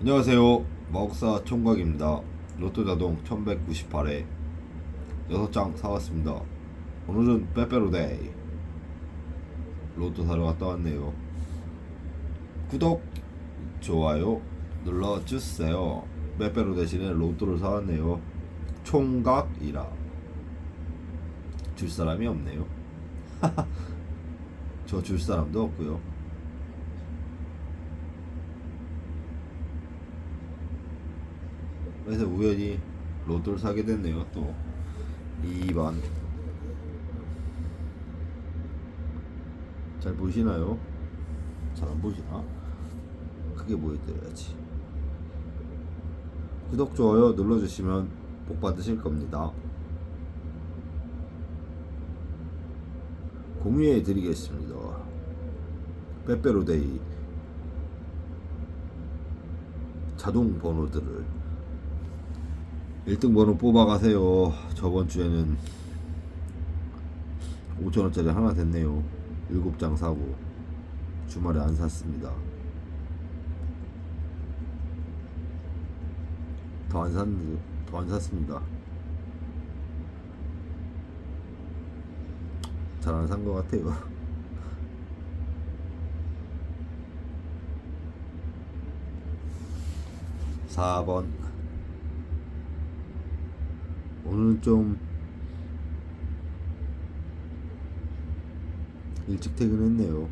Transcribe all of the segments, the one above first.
안녕하세요. 마법사 총각입니다. 로또 자동 1198에 6장 사왔습니다. 오늘은 빼빼로데이. 로또 사러 갔다 왔네요. 구독, 좋아요 눌러주세요. 빼빼로 대신에 로또를 사왔네요. 총각이라. 줄 사람이 없네요. 저 줄 사람도 없고요. 그래서 우연히 로또를 사게 됐네요. 또 2번 잘 보이시나요? 잘 안 보이시나? 크게 보여드려야지. 구독 좋아요 눌러주시면 복 받으실 겁니다. 공유해 드리겠습니다. 빼빼로데이 자동 번호들을 1등 번호 뽑아가세요. 저번 주에는 5천원짜리 하나 됐네요. 7장 사고 주말에 안 샀습니다. 더 안 샀는데 더 안 샀습니다. 잘 안 산 것 같아요. 사번 오늘 좀 일찍 퇴근했네요.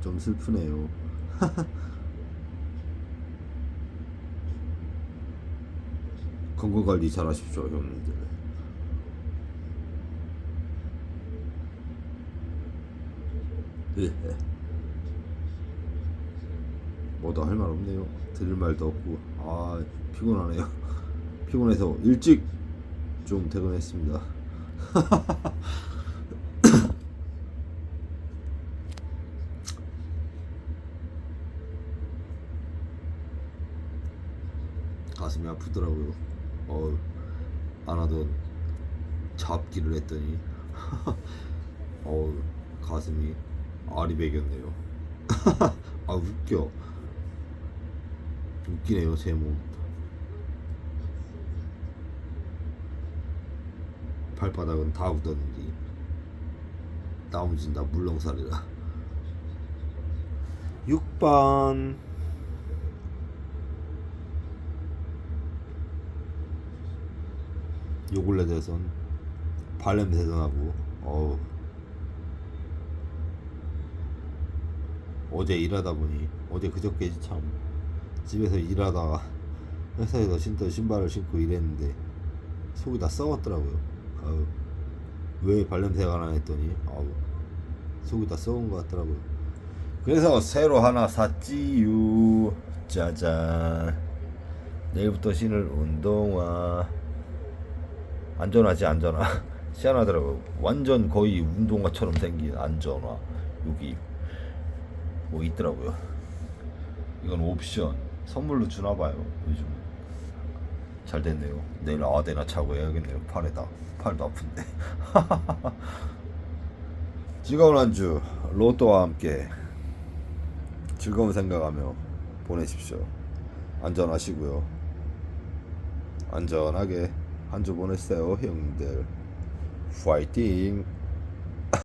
좀 슬프네요. 건강 관리 잘 하십시오, 형님들. 예. 뭐도 할말 없네요. 드릴 말도 없고, 아 피곤하네요. 피곤해서 일찍 좀 퇴근했습니다. 가슴이 아프더라고요. 어, 안 하던 잡기를 했더니 어, 가슴이 아리백이었네요. 아 웃겨. 웃기네요 제 몸. 발바닥은 다 굳었는지 나머지는 다 물렁살이라. 6번 요 근래 대선. 발냄새도 나고. 어우. 어제 일하다 보니 어제 그저께지 참. 집에서 일하다가 회사에서 신던 신발을 신고 일했는데 속이 다 썩었더라고요 아유 왜 발냄새가 나 했더니 아우 속이 다 썩은 것 같더라고요. 그래서 새로 하나 샀지유. 짜잔. 내일부터 신을 운동화. 안전하지 안전화 희한하더라고요 완전 거의 운동화처럼 생긴 안전화. 여기 뭐 있더라고요. 이건 옵션. 선물로 주나봐요 요즘 잘 됐네요. 내일 아데나 차고 해야겠네요. 팔에다 팔도 아픈데. 즐거운 한 주 로또와 함께 즐거운 생각하며 보내십시오. 안전하시고요. 안전하게 한 주 보내세요 형님들. 파이팅